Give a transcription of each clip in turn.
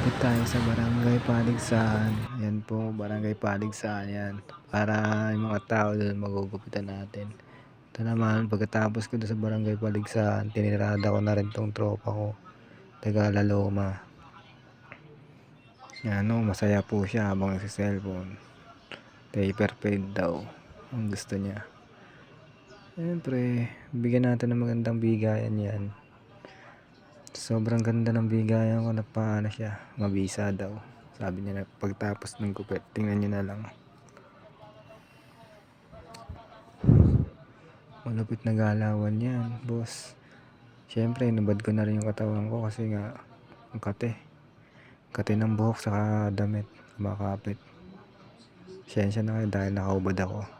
Malapit tayo sa Barangay Paligsahan. Yan po, Barangay Paligsahan yan. Para yung mga tao doon magugupitan natin. Ito naman, pagkatapos ko sa Barangay Paligsahan, tinirada ko na rin tong tropa ko. Taga Laloma. Yan no, masaya po siya habang cellphone. Paper fade daw. Ang gusto niya. Siyempre, bigyan natin ng magandang bigayan yan. Sobrang ganda ng bigayan ko na paano siya. Mabisa daw. Sabi niya na pagtapos ng gupit. Tingnan niyo na lang. Malupit na galawan yan, boss. Siyempre, inubad ko na rin yung katawan ko kasi nga ang kate. Kate ng buhok saka damit. Kumakapit. Siyensya na kayo dahil nakaubad ako.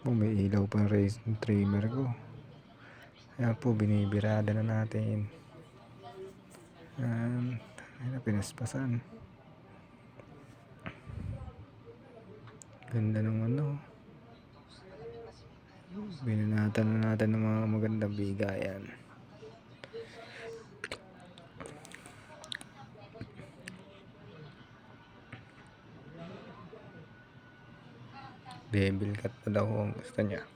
Po, may ilaw pa yung trimmer ko. Kaya po, binibirada na natin. Yan. Ayun na, pinaspasan. Ganda ng ano. Binanatan na natin ng mga magandang bigayan. Devil cut pa daw ang gusto niya.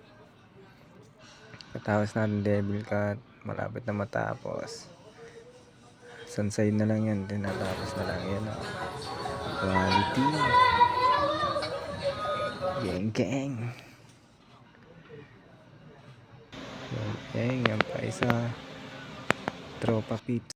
Katapos natin devil cut, malapit na matapos. Sunside na lang yan, tinatapos na lang yan. Oh. Quality. Gang gang. Gang gang, yan pa isa. Tropa pits.